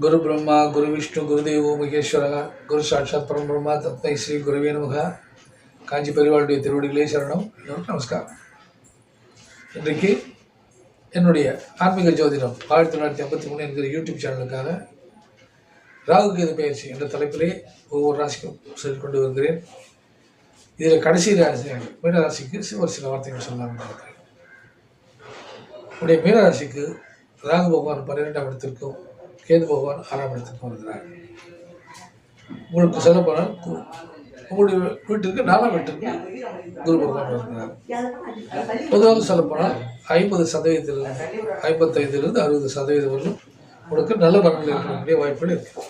குரு பிரம்மா குரு விஷ்ணு குருதேவோ மகேஸ்வரகா குரு சாட்சாத் பரம்பிரம்மா தத்மை ஸ்ரீ குருவே நமக. காஞ்சி பெருவாளுடைய திருவடிகளே சரணம். நமஸ்காரம். இன்றைக்கு என்னுடைய ஆன்மீக ஜோதிடம் ஆயிரத்தி தொள்ளாயிரத்தி ஐம்பத்தி மூணு என்கிற யூடியூப் சேனலுக்காக ராகு கேது பயிற்சி என்ற தலைப்பிலே ஒவ்வொரு ராசிக்கும் சொல்லிக் கொண்டு வருகிறேன். இதில் கடைசி ராசி மீனராசிக்கு ஒரு சில வார்த்தைகள் சொல்லலாம் இருக்கிறேன் உடைய மீனராசிக்கு ராகு பகவான் பன்னிரெண்டாம் இடத்திற்கும் கேது பகவான் ஆறாம் இடத்துக்கு வருகிறார் உங்களுக்கு சொல்ல போனால் உங்களுடைய வீட்டிற்கு நாலாம் வீட்டிற்கு குரு பகவான் வருகிறார். பொதுவாக சொல்ல போனால் ஐம்பது சதவீதத்தில் ஐம்பத்தைந்துலேருந்து அறுபது சதவீதம் வரலும் உங்களுக்கு நல்ல பலன்கள் இருக்கக்கூடிய வாய்ப்புகள் இருக்கு.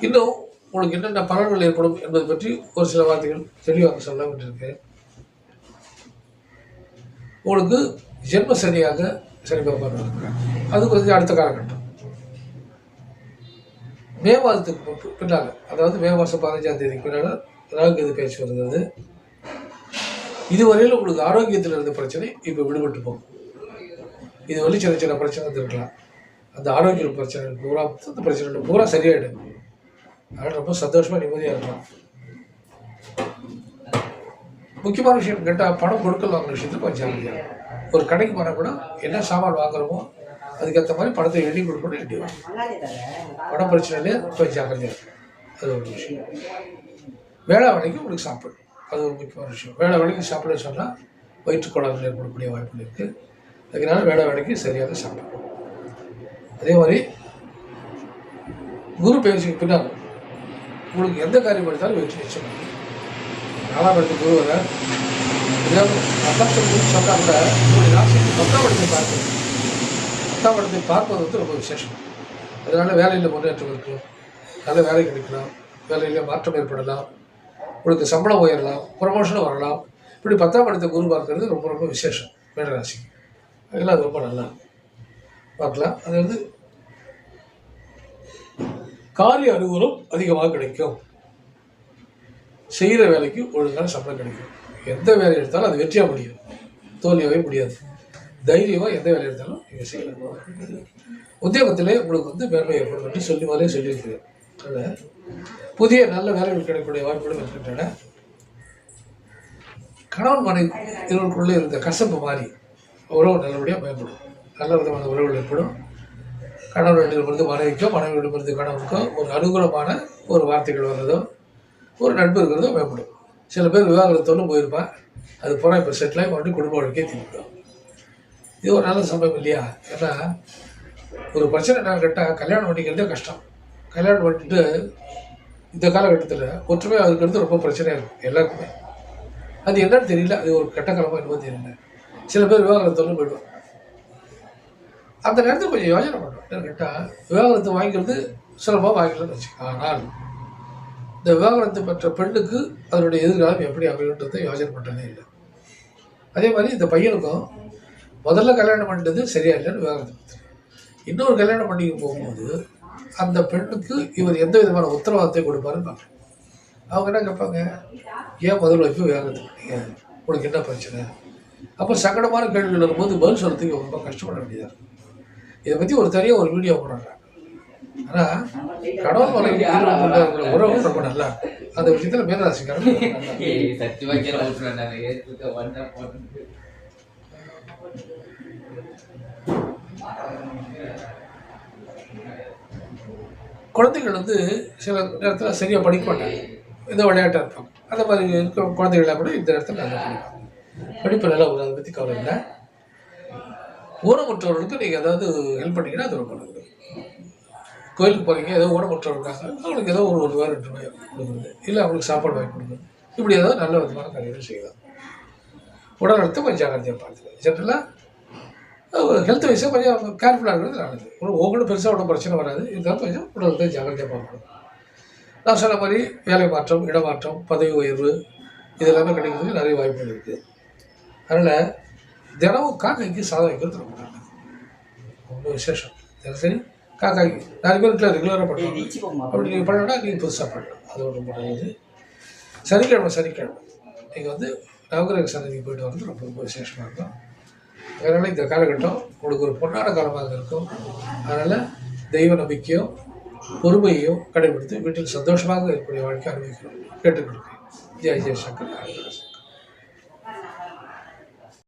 இன்னும் உங்களுக்கு என்னென்ன பலன்கள் ஏற்படும் என்பது பற்றி ஒரு சில வார்த்தைகள் தெளிவாக சொல்ல வேண்டியிருக்கேன் உங்களுக்கு ஜென்ம சரியாக சனி பகவான் அது கொஞ்சம் அடுத்த காலகட்டம். மே மாதத்துக்கு பின்னால் அதாவது மே மாதம் பதினஞ்சாம் தேதிக்கு பின்னால் ராகுகேது இது பேச்சு வருகிறது. இதுவரையில் உங்களுக்கு ஆரோக்கியத்தில் இருந்த பிரச்சனை இப்போ விடுபட்டு போகும். இது வரையும் சின்ன சின்ன பிரச்சனை இருந்திருக்கலாம் அந்த ஆரோக்கிய பிரச்சனை பூரா அந்த பிரச்சனை பூரா சரியாயிடும். அதனால் ரொம்ப சந்தோஷமாக நிம்மதியாக இருக்கலாம். முக்கியமான விஷயம் கேட்டால் பணம் கொடுக்கல் வாங்குற விஷயத்துல கொஞ்சம் ஜாலியாக ஒரு கடைக்கு போனால் கூட என்ன சாமான் வாங்குறோமோ அதுக்கேற்ற மாதிரி பணத்தை எழுதி கொடுக்கணும் எழுதி வாங்க பண பிரச்சனையிலே கொஞ்சம் ஜாக்கிரதையாக இருக்கும் அது ஒரு விஷயம். வேளா வேலைக்கு உங்களுக்கு சாப்பிடும் அது ஒரு முக்கியமான விஷயம். வேளா வேலைக்கு சாப்பிட சொன்னால் வயிற்றுக்கோளாறு ஏற்படக்கூடிய வாய்ப்புகள் இருக்குது அதனால வேளா வேலைக்கு சரியாக சாப்பிடணும். அதே மாதிரி குரு பயிற்சிக்கு பின்னால் உங்களுக்கு எந்த காரியம் எடுத்தாலும் வெற்றி நிச்சயம். உண்டு. நாலாம் இடத்துக்கு குரு வர ஏதாவது பத்தாம் இடத்துக்கு சொன்னால் கூட உங்களுடைய ராசிக்கு பார்க்கணும் பார்ப்பது வந்து ரொம்ப விசேஷம். அதனால் வேலையில் முன்னேற்றம் இருக்கும். நல்ல வேலை கிடைக்கலாம். வேலையில் மாற்றம் ஏற்படலாம். உங்களுக்கு சம்பளம் உயரலாம். ப்ரமோஷனும் வரலாம். இப்படி பத்தாம் இடத்தை குரு பார்க்கறது ரொம்ப ரொம்ப விசேஷம். மேடராசிக்கு அதெல்லாம் அது ரொம்ப நல்லா பார்க்கலாம். அது வந்து காரிய அனுகூலம் அதிகமாக கிடைக்கும். செய்கிற வேலைக்கு ஒழுங்கான சம்பளம் கிடைக்கும். எந்த வேலை எடுத்தாலும் அது வெற்றியாக முடியும். தோல்வியாகவே முடியாது. தைரியமாக எந்த வேலை எடுத்தாலும் நீங்கள் செய்யலாம். உத்தியோகத்திலே உங்களுக்கு வந்து மேன்மை ஏற்படும் என்று சொல்லி மாதிரியே சொல்லியிருக்கிறேன். அதனால் புதிய நல்ல வேலைகள் கிடைக்கக்கூடிய வாய்ப்புகளும் இருக்கின்றன. கணவன் மனைவி இவர்களுக்குள்ளே இருந்த கசப்பு மாறி உறவு நல்லபடியாக பயன்படும். நல்ல விதமான உறவுகள் ஏற்படும். கணவனிடமிருந்து மனைவிக்கோ மனைவியிடமிருந்து கணவனுக்கோ ஒரு அனுகூலமான ஒரு வார்த்தைகள் வர்றதோ ஒரு நட்பு இருக்கிறதோ மேம்படும் சில பேர் விவாகரத்தோடு போயிருப்பான் அது போனால் இப்போ செட்டில் ஆகி மறுபடியும் குடும்ப வாழ்க்கையை திரும்பிடும் இது ஒரு நல்ல சம்பவம் இல்லையா? ஏன்னா ஒரு பிரச்சனை நான் கேட்டால் கல்யாணம் பண்ணிக்கிறதே கஷ்டம். கல்யாணம் பண்ணிட்டு இந்த காலகட்டத்தில் ஒற்றுமை அதுக்கிறது ரொம்ப பிரச்சனையாக இருக்கும் எல்லாருக்குமே. அது என்னன்னு தெரியல. அது ஒரு கெட்டக்காலமாக என்னமோ தெரியல. சில பேர் விவாகரத்தோடு போயிடுவாங்க. அந்த நேரத்தில் கொஞ்சம் யோசனை பண்ணுறோம் கேட்டால் விவாகரத்தை வாங்கிக்கிறது சுலபமாக வாங்கிக்கலாம்னு வச்சுக்கோ. ஆனால் இந்த விவாகரத்து பெற்ற பெண்ணுக்கு அதனுடைய எதிர்காலம் எப்படி அமையுன்றதை யோசனை பண்ணுறதே இல்லை. அதே மாதிரி இந்த பையனுக்கும் முதல்ல கல்யாணம் பண்ணிட்டது சரியா இல்லைன்னு விவாகரத்து இன்னொரு கல்யாணம் பண்ணி போகும்போது அந்த பெண்ணுக்கு இவர் எந்த விதமான உத்தரவாதத்தை கொடுப்பாருன்னு பார்க்கணும் அவங்க என்ன கேட்பாங்க ஏன் முதல் வைப்பு விவாகரத்து பண்ணீங்க? உங்களுக்கு என்ன பிரச்சனை? அப்போ சங்கடமான கேள்விகள் வரும்போது பதில் சொல்கிறதுக்கு ரொம்ப கஷ்டப்பட வேண்டியதாக இருக்கும் இதை பற்றி ஒரு தனியாக ஒரு வீடியோ போடுறாங்க. ஆனால் கடவுள் இருக்கிற உறவு ரொம்ப நல்லா. அந்த விஷயத்தில் போட்டு குழந்தைகள் வந்து சில நேரத்தில் சரியாக படிக்க மாட்டாங்க இந்த விளையாட்டாக இருப்பாங்க. அந்த மாதிரி இருக்கிற குழந்தைகளாக கூட இந்த இடத்துல நல்லா படிப்பாங்க. படிப்பு நல்லா வரும் அதை பற்றி கவலை இல்லை. ஊனமுற்றவர்களுக்கு நீங்கள் ஏதாவது ஹெல்ப் பண்ணீங்கன்னா அது ரொம்ப நல்லது. கோயிலுக்கு போகிறீங்க ஏதோ ஊனமுற்றவர்களுக்காக அவங்களுக்கு ஏதோ ஒரு ஒரு ரெண்டு ரூபாய் கொடுக்குறது. இல்லை அவங்களுக்கு சாப்பாடு வாங்கி கொடுக்குறது. இப்படி ஏதோ நல்ல விதமான காரியங்கள் செய்யலாம். உடல் எடுத்து கொஞ்சம் ஜாக்கிரதையாக பார்த்துக்கலாம் ஜென்ரலாக ஹெல்த் வைஸாக கொஞ்சம் கேர்ஃபுல்லாக இருக்கிறது நல்லது. உங்களுக்கு பெருசாக ஒன்றும் பிரச்சனை வராது. இருந்தாலும் கொஞ்சம் உடலத்தை ஜாக்கிரதையாக பார்க்கணும். நான் சொன்ன மாதிரி வேலை மாற்றம் இடமாற்றம் பதவி உயர்வு இது எல்லாமே கிடைக்கிறதுக்கு நிறைய வாய்ப்புகள் இருக்குது அதனால் தினமும் காக்கைக்கு சாதம் வைக்கிறது ரொம்ப நல்லது. ரொம்ப விசேஷம். தினசரி காக்காய் நாலு பேர் வீட்டில் ரெகுலராக பண்ணுறோம் அப்படி நீங்கள் பண்ணணும்னா நீங்கள் புதுசாக பண்ணலாம். அது ஒன்றும் பண்ணுறது சனிக்கிழமை சனிக்கிழமை. நீங்கள் வந்து நவகிரக சன்னதிக்கு போயிட்டு வரது ரொம்ப ரொம்ப விசேஷமாக இருக்கும். அதனால் இந்த காலகட்டம் உங்களுக்கு ஒரு பொன்னாட காலமாக இருக்கும். அதனால் தெய்வ நம்பிக்கையும் பொறுமையும் கடைபிடித்து வீட்டில் சந்தோஷமாக இருக்கக்கூடிய வாழ்க்கை அனுபவிக்கிறோம் கேட்டுக்கொடுக்கிறேன் ஜெய் ஜெய்சங்கர்